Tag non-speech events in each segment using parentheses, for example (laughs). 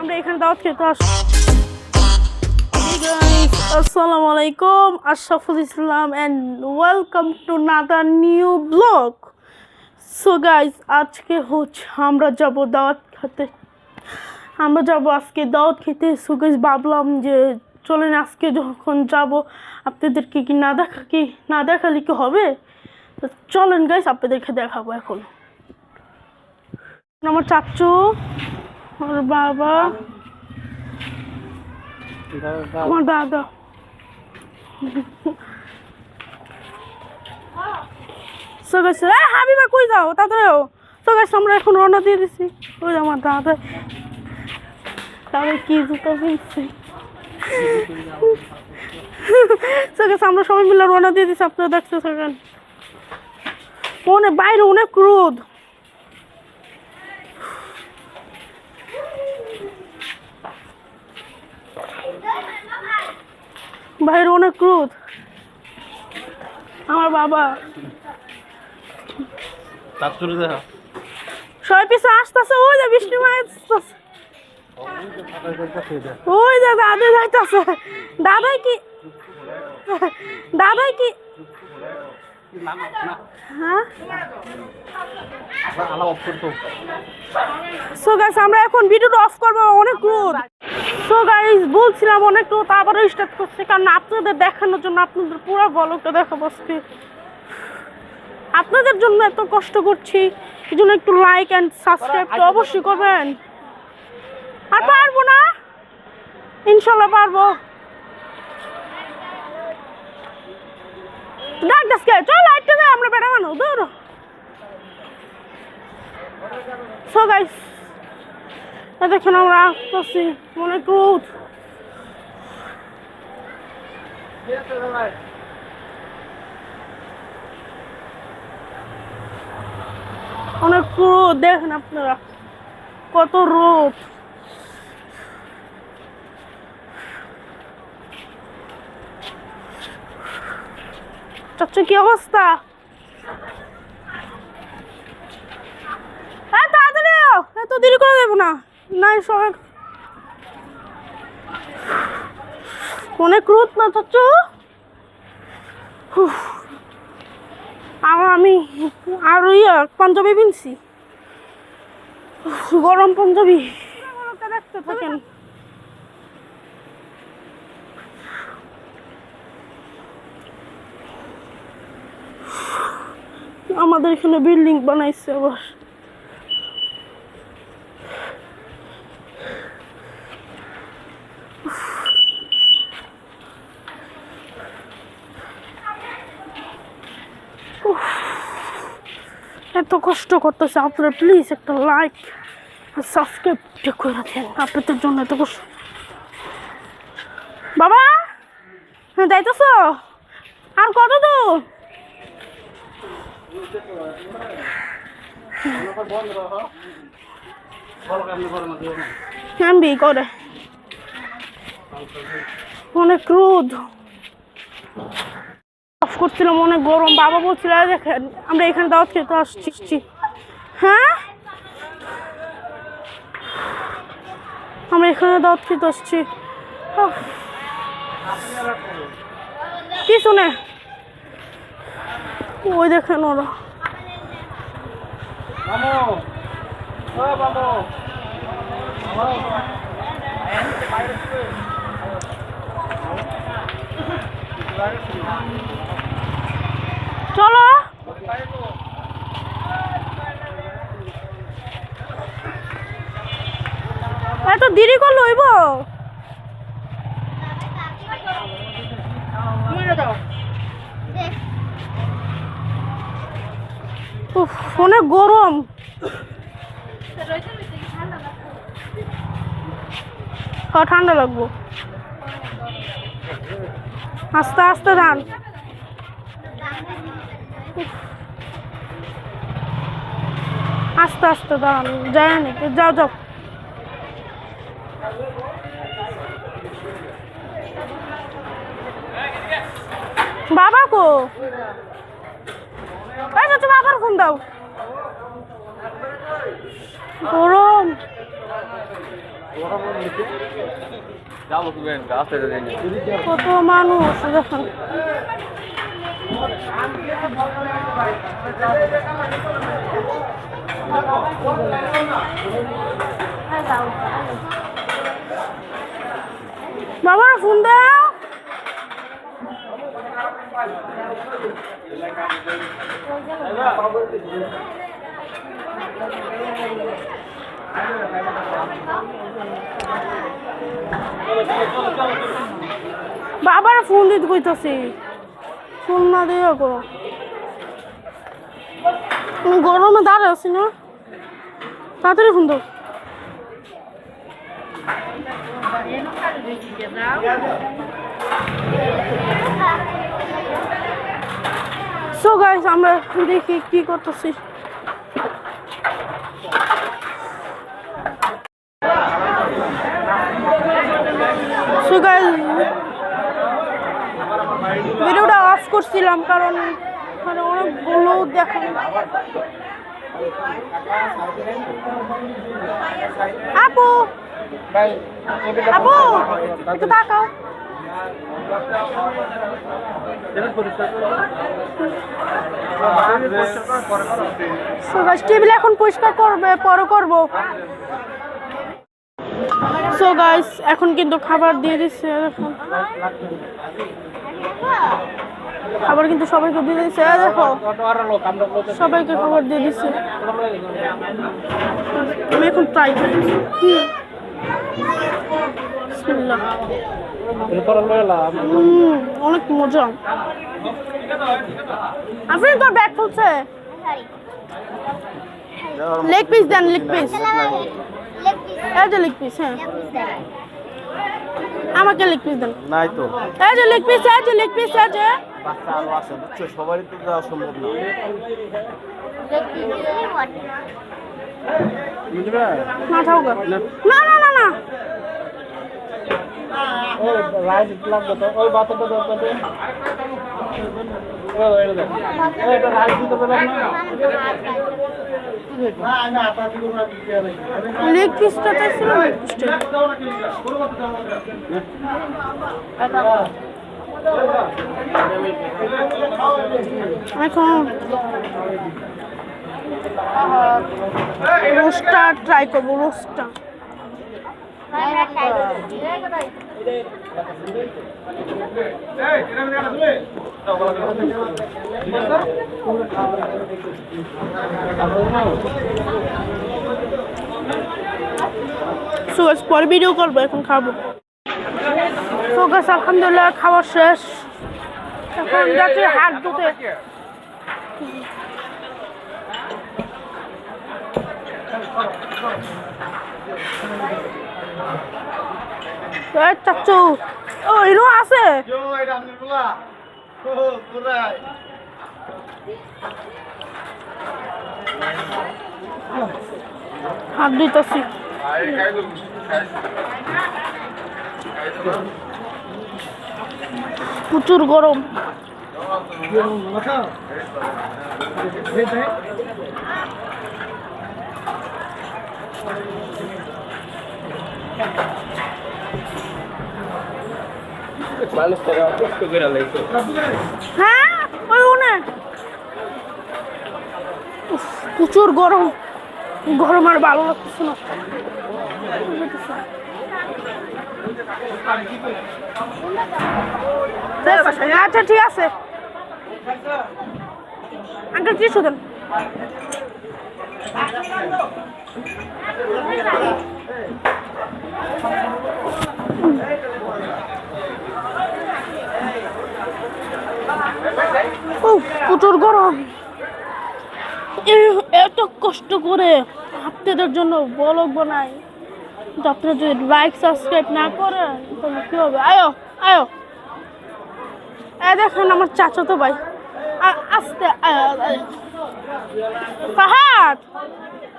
আমরা এখানে দাওয়াত খেতে আসসালামু আলাইকুম, Ashraful Islam and welcome to another new vlog so guys আজকে হচ্ছে আমরা যাব দাওয়াত খেতে। আমরা যাব আজকে দাওয়াত খেতে। সো গাইস ভাবলাম যে চলেন আজকে যখন যাব, আপনাদেরকে কি না দেখা কি না দেখালে কি হবে? তো চলেন গাইস আপনাদেরকে দেখাবো এখন। আমার চাচু। আমার বাবা। আমার দাদা। কই যাও? আমরা এখন দিয়ে দিছি। আমার দাদা। জুতো সবাই মিলে রওনা দিয়ে দিছি। আপনারা দেখতে থাকেন অনেক বাইরে অনেক রোদ। বাইরে অনেক ক্রোধ। আমার বাবা। সবাই পিছনে আসতেছে ওই যে আসতেছে। ওই যে দাদা যাইতেছে। দাদাই কি দাদাই কি সো গাইস আমরা এখন ভিডিওটা অফ করব, অনেক রোদ। সো গাইস বলছিলাম অনেক রোদ, আবারও স্টার্ট করছে, কারণ আপনাদের দেখানোর জন্য আপনাদের পুরো ব্লগটা দেখাবো আজকে। আপনাদের জন্য এত কষ্ট করছি এই জন্য একটু লাইক অ্যান্ড সাবস্ক্রাইব তো অবশ্যই করবেন। আর পারব না? ইনশাল্লাহ পারব। ডাক ডাসকে চল লাইটটা দে আমরা বেড়া মানো দৌড়ো। সো গাইস দেখুন আমরা আসতেছি অনেক রোদ অনেক রোদ দেখেন আপনারা, কত রোদ চাচ্চু কি অবস্থা? হ্যাঁ তাড়াতাড়ি। এত দেরি করে দেবো না। নাই সবাই অনেক রোদ না চাচ্চু আর আমি আর ইয়া পাঞ্জাবি পিনছি। গরম পাঞ্জাবি। দেখতে থাকেন আমাদের এখানে বিল্ডিং বানাইছে আবার। এত কষ্ট করতেছে আপনারা প্লিজ একটা লাইক সাবস্ক্রাইব করে দেন আপনাদের জন্য এত কষ্ট। বাবা যাইতেছ? আর কত দূর এমবি করে অনেক রোদ অফ করছিলাম অনেক গরম। বাবা বলছিল, "এই দেখেন, আমরা এখানে দাওয়াত খেতে আসছি হ্যাঁ? আমরা এখানে দাওয়াত খেতে আসছি। কি শুনে? ওই দেখেন ওরা। চলো। এত দেরি করল হইব? অনেক গরম। ঠান্ডা লাগবো। আস্তে আস্তে ধান। আস্তে আস্তে ধান, যায় নাকি যাও যাও। বাবা কো? এই চাচু বাবার ফোন দাও। গরম। তুমি কত মানুষ। দেখেন বাবার ফোন দাও। বাবার ফোন দিতে কইতাছি। ফোন না দিয়ে করো গরমে দাঁড়িয়ে আছি না। তাড়াতাড়ি ফোন দাও। সো গাইস আমরা দেখি কি করতেছি। সো গাইস ভিডিওটা অফ করছিলাম কারণ মানে অনেকগুলো দেখেন আপু! আপু! একটু তাকাও। এখন পরিষ্কার করবে এখন কিন্তু খাবার দিয়ে দিচ্ছে দেখুন খাবার কিন্তু সবাইকে দিয়ে দিচ্ছে দেখো। সবাইকে খাবার দিয়ে দিচ্ছে আমি এখন ট্রাই করি। হুম, অনেক মজা। আপনি তোর ব্যাগ খুলছে? লেগ পিস দেন লেগ পিস এই যে লেগ পিস হ্যাঁ। আমাকে লেগ পিস দেন। নাই তো। এই যে লেগ পিস এই যে লেগ পিস এই যে। বাচ্চা আরও আছে বুঝছ? সবারই তো দেওয়া সম্ভব না। না না না না। রাইস লাগবে তো ওই বাচ্চাটা দরকার না? এখন ট্রাই করব রোস্টটা সুগাস পরে ভিডিও করব, এখন খাব। সুগাস, আলহামদুলিল্লাহ, খাওয়া শেষ। এখন যাচ্ছি হাত ধুতে। এই চাচ্চু ও আছে? হাত ধুইতেছি। প্রচুর গরম মানুষ তো কষ্ট করে লাইছো হ্যাঁ প্রচুর গরম। গরম আর ভালো লাগতেছে না। আচ্ছা ঠিক আছে। আঙ্কেল শুধু ও প্রচুর গরম। এত কষ্ট করে আপনাদের জন্য বলক বানাই। কিন্তু আপনারা যদি লাইক সাবস্ক্রাইব না করেন তাহলে কি হবে? আয়ো আয়ো। এ দেখেন আমার চাচাতো ভাই। আ- আস্তে। ফাহাদ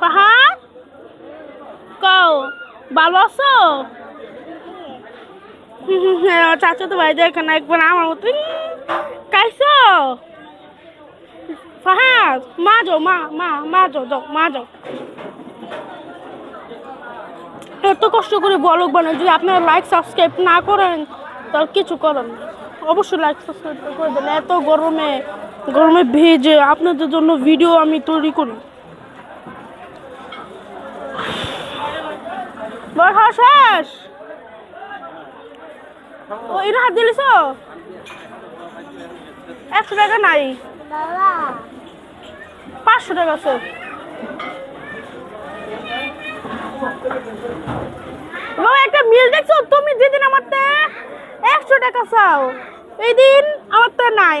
ফাহাদ কও। ভালো আছো? হ্যাঁ চাচাতো ভাই দেখেন একবার আমার মতো কাইছো ফাহাদ, মা যাও, মা মা মা যাও যাও, মা যাও। এত কষ্ট করে ব্লগ বানাই, যদি আপনারা লাইক সাবস্ক্রাইব না করেন, তাহলে কিছু করেন। অবশ্যই লাইক সাবস্ক্রাইব করে দেন। এত গরমে গরমে ভেজে আপনাদের জন্য ভিডিও আমি তৈরি করি। বর্ষা শেষ ও এটা হাত দিলিস একশো টাকা নাই। পাঁচশো টাকা আছে। একটা মিল দেখছ, তুমি যেদিন আমার তে একশো টাকা চাও এই দিন আমার তো নাই।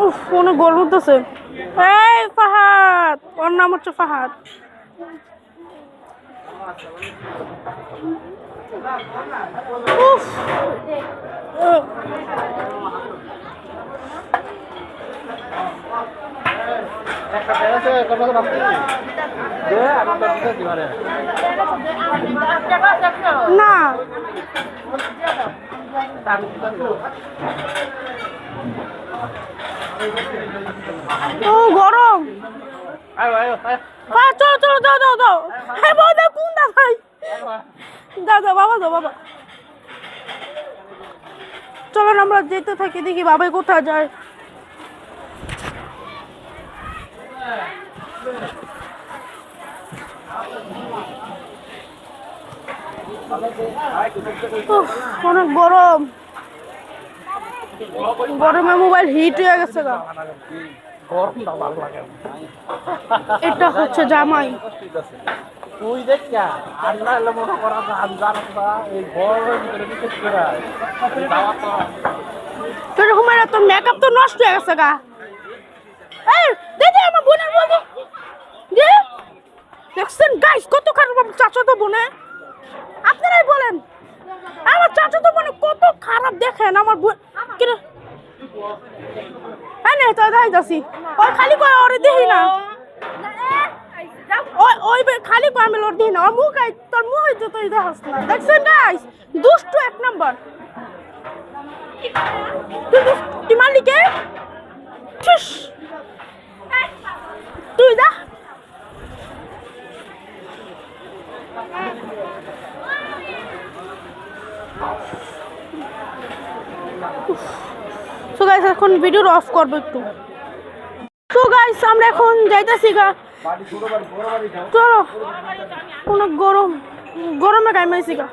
উফ গরম হতেছে এই ফাহাদ ওর নাম হচ্ছে ফাহাদ। না। ও, গরম। হ্যাঁ চলো চলো, দাও দাও দাও। হ্যাঁ বাবা, দাও, কোন দাও, ভাই? বাবা, দাও, বাবা। আমরা যেতে থাকি, দেখি বাবাই কোথায় যায়। অনেক গরম। গরমে মোবাইল হিট হয়ে গেছে গা। গরমটা ভালো লাগে এটা হচ্ছে জামাই। তুই দেখ আর না মনে করা এই গরমের ভিতরে বিশেষ করে তোর মেকআপ তো নষ্ট হয়ে গেছে গা। এই দে দে আমার বোনের বলতে দে। দেখছেন গাইস কত খারাপ চাচা তো বোনে। আপনারাই বলেন। আমার চাচা তো বোনে কত খারাপ দেখেন আমার বোন কি রে হ্যাঁ নে তো দাই দাসি ওই খালি কয় ওরে দেখি না। ওই ওই খালি কয়, আমি লোর দিই না। মুখ আই, তোর মুখ হইতে তুই দেখাস না। দেখছেন গাইস দুষ্টু এক নাম্বার। তুই তুই মারলি কে? তুই দা সো গাইস এখন ভিডিও অফ করব একটু। সো গাইস আমরা এখন যাইতাছি গা। চলো, অনেক গরম। গরমে গাইমাইছি গা।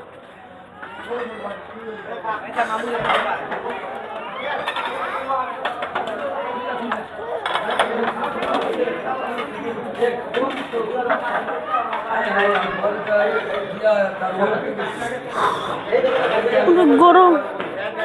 গরম।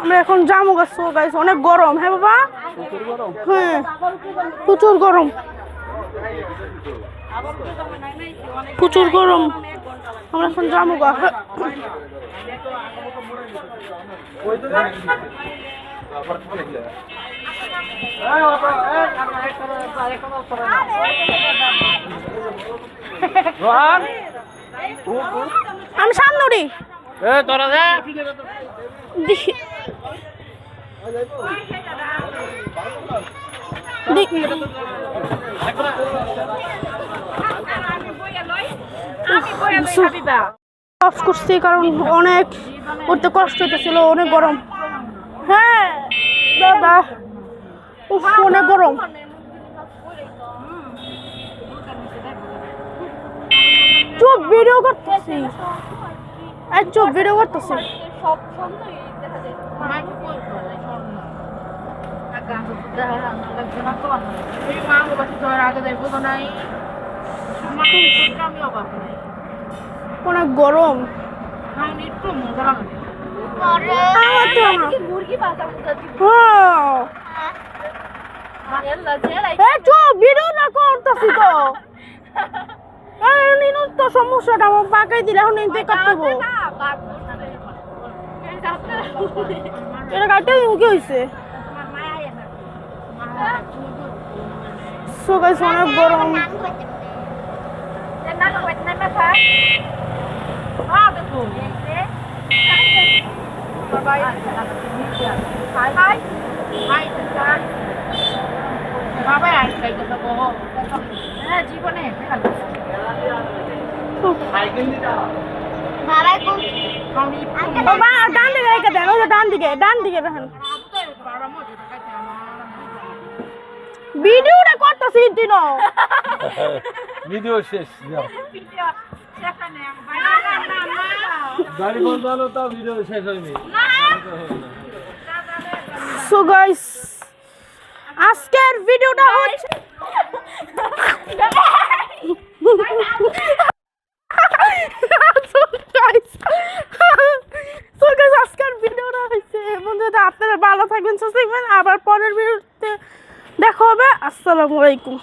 আমরা এখন জামু গাছ গাইছি অনেক গরম হ্যাঁ বাবা? হ্যাঁ প্রচুর গরম। প্রচুর গরম। আমরা এখন জামু গা হ্যাঁ। আমি সামনে উঠি। তোরা কারণ অনেক উঠতে কষ্ট হইতেছিল, অনেক গরম। হ্যাঁ দাদা। উফ, অনেক গরম। চুপ ভিডিও করতেছি। এই চুপ ভিডিও করতেছি। সব অনেক গরম? হ্যাঁ। সমস্যাটা আমার পাকাই দিলে এখন নিতে কাটবো না বাদ এই যাচ্ছে (laughs) এটা কাটতে কি হয়েছে? সো গাইস অনেক গরম। না বাবা ডান দিকে রেখে দেন ওই ডান দিকে ডান দিকে রাখেন ভিডিওটা করতেছি দিন ভিডিও শেষ যাও। গাড়ি বন্ধ হলো তো ভিডিও শেষ হয়নি। সো গাইস আজকের ভিডিওটা হচ্ছে (laughs) So সো গাইস আজকের ভিডিওটা বন্ধুরা আপনারা ভালো থাকবেন সুস্থ থাকবেন, আবার পরের ভিডিওতে দেখা হবে। আসসালামু আলাইকুম।